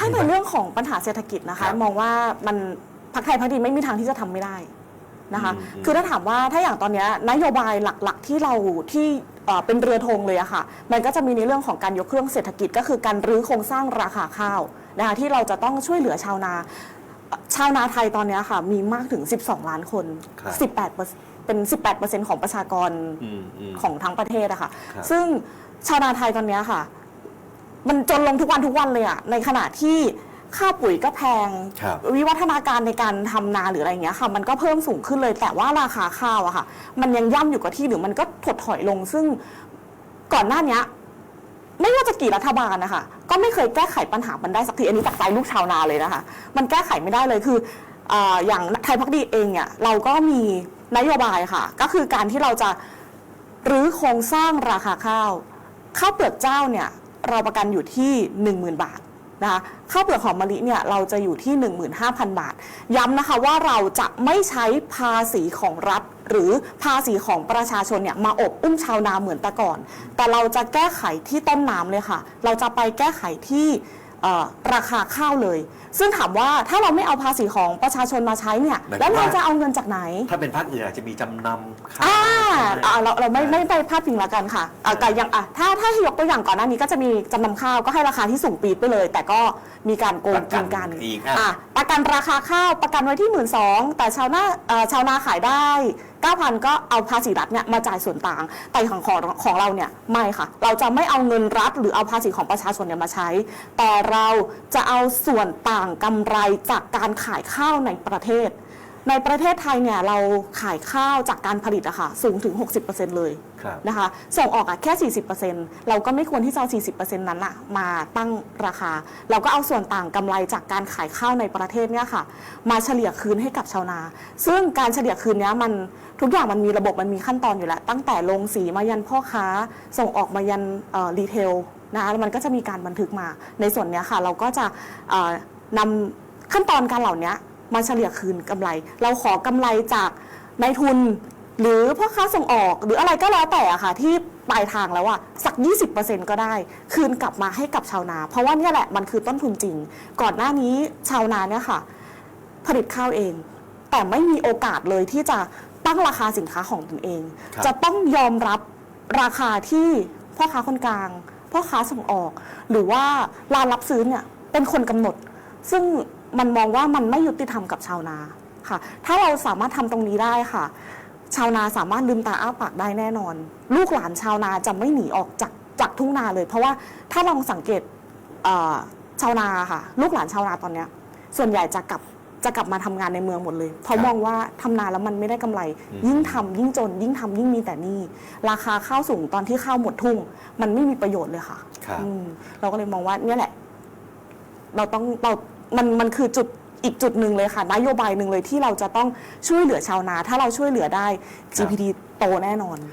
ถ้าในเรื่องของปัญหาเศรษฐกิจนะครัคะบมองว่ามันพักไทยพักดีไม่มีทางที่จะทำไม่ได้นะคะอืมอืมคือถ้าถามว่าถ้าอย่างตอนเนี้ยนโยบายหลักๆที่เราที่เอ่อเป็นเรือธงเลยอะค่ะ มันก็จะมีในเรื่องของการยกเครื่องเศรษฐกิจ ก็คือการรื้อโครงสร้างราคาข้าวนะคะที่เราจะต้องช่วยเหลือชาวนา ชาวนาไทยตอนเนี้ยค่ะ มีมากถึง 12 ล้านคนครับ18เปอร์เป็น 18ของประชากรอืมอืมของทั้งประเทศอะค่ะครับซึ่งชาวนาไทยตอนเนี้ยค่ะ มันจนลงทุกวันทุกวันเลยอะในขณะที่ค่าปุ๋ยก็แพง ครับวิวัฒนาการในการทำนาหรืออะไรอย่างเงี้ยค่ะ มันก็เพิ่มสูงขึ้นเลย แต่ว่าราคาข้าวอะค่ะ มันยังย่ำอยู่กับที่หรือมันก็ถดถอยลง ซึ่งก่อนหน้าเนี้ย ไม่ว่าจะกี่รัฐบาลนะคะก็ไม่เคยแก้ไขปัญหามันได้สักทีอันนี้จากใจลูกชาวนาเลยนะคะ มันแก้ไขไม่ได้เลยคืออาอย่างไทยพักดีเองเนี่ยเราก็มีนโยบายค่ะ ก็คือการที่เราจะรื้อโครงสร้างราคาข้าว ข้าวเปลือกเจ้าเนี่ย เราประกันอยู่ที่ 10,000 บาทนะคะข้าวเปลือกหอมมะลิเนี่ยเราจะอยู่ที่ 15,000 บาท ย้ำนะคะว่าเราจะไม่ใช้ภาษีของรัฐ หรือภาษีของประชาชนเนี่ยมาอบอุ้มชาวนาเหมือนแต่ก่อน แต่เราจะแก้ไขที่ต้นน้ำเลยค่ะ เราจะไปแก้ไขที่ ราคาข้าวเลย ซึ่งถามว่าถ้าเราไม่เอาภาษีของประชาชนมาใช้เนี่ย หมายความแล้วเราว่าจะเอาเงินจากไหน ถ้าเป็นภาคอื่นอาจจะมีจำนำข้าว อ่าใช่ไหมอ่าเราเราไม่ไม่ไปพาดพิงละกันค่ะอ่าแต่อย่างอะถ้าถ้าให้ยกตัวอย่างก่อนหน้านี้ก็จะมีจำนำข้าวก็ให้ราคาที่สูงปีดไปเลย แต่ก็มีการโกงกินกันประกันอีกอะอะประกันราคาข้าวประกันไว้ที่หมื่นสองแต่ชาวนาเอ่อชาวนาขายได้ 9,000 ก็เอาภาษีรัฐเนี่ยมาจ่ายส่วนต่าง แต่ของของของเราเนี่ยไม่ค่ะ เราจะไม่เอาเงินรัฐหรือเอาภาษีของประชาชนเนี่ยมาใช้ แต่เราจะเอาส่วนต่างกำไรจากการขายข้าวในประเทศ ในประเทศไทยเนี่ยเราขายข้าวจากการผลิตอะค่ะสูงถึง 60%เลยครับ นะคะส่งออกอะแค่ 40%เราก็ไม่ควรที่จะเอา40%นั้นอะมาตั้งราคา เราก็เอาส่วนต่างกำไรจากการขายข้าวในประเทศเนี่ยค่ะ มาเฉลี่ยคืนให้กับชาวนา ซึ่งการเฉลี่ยคืนเนี้ยมันทุกอย่างมันมีระบบมันมีขั้นตอนอยู่แล้ว ตั้งแต่ลงสีมายันพ่อค้า ส่งออกมายันรีเทลนะคะแล้วมันก็จะมีการบันทึกมาในส่วนเนี้ยค่ะ เราก็จะเอ่อนำขั้นตอนการเหล่านี้ มาเฉลี่ยคืนกำไร เราขอกำไรจากนายทุน หรือพ่อค้าส่งออกหรืออะไรก็แล้วแต่อะค่ะที่ปลายทางแล้วอะสัก 20%ก็ได้ คืนกลับมาให้กับชาวนา เพราะว่าเนี่ยแหละมันคือต้นทุนจริง ก่อนหน้านี้ชาวนาเนี่ยค่ะ ผลิตข้าวเอง แต่ไม่มีโอกาสเลยที่จะตั้งราคาสินค้าของตนเองครับจะต้องยอมรับราคาที่พ่อค้าคนกลาง พ่อค้าส่งออก หรือว่าร้านรับซื้อเนี่ยเป็นคนกำหนด ซึ่ง มันมองว่ามันไม่ยุติธรรมกับชาวนาค่ะ ถ้าเราสามารถทำตรงนี้ได้ค่ะ ชาวนาสามารถลืมตาอ้าปากได้แน่นอน ลูกหลานชาวนาจะไม่หนีออกจากจากทุ่งนาเลย เพราะว่าถ้าลองสังเกตเอ่อชาวนาค่ะ ลูกหลานชาวนาตอนเนี้ย ส่วนใหญ่จะกลับจะกลับมาทำงานในเมืองหมดเลย เพราะครับมองว่าทำนาแล้วมันไม่ได้กำไรอืมยิ่งทำยิ่งจน ยิ่งทำยิ่งมีแต่หนี้ราคาข้าวสูงตอนที่ข้าวหมดทุ่ง มันไม่มีประโยชน์เลยค่ะครับอืมเราก็เลยมองว่าเนี่ยแหละ เราต้องเรา มันมันคือจุดอีกจุดหนึ่งเลยค่ะ นโยบายหนึ่งเลยที่เราจะต้องช่วยเหลือชาวนา ถ้าเราช่วยเหลือได้ GPD โตแน่นอน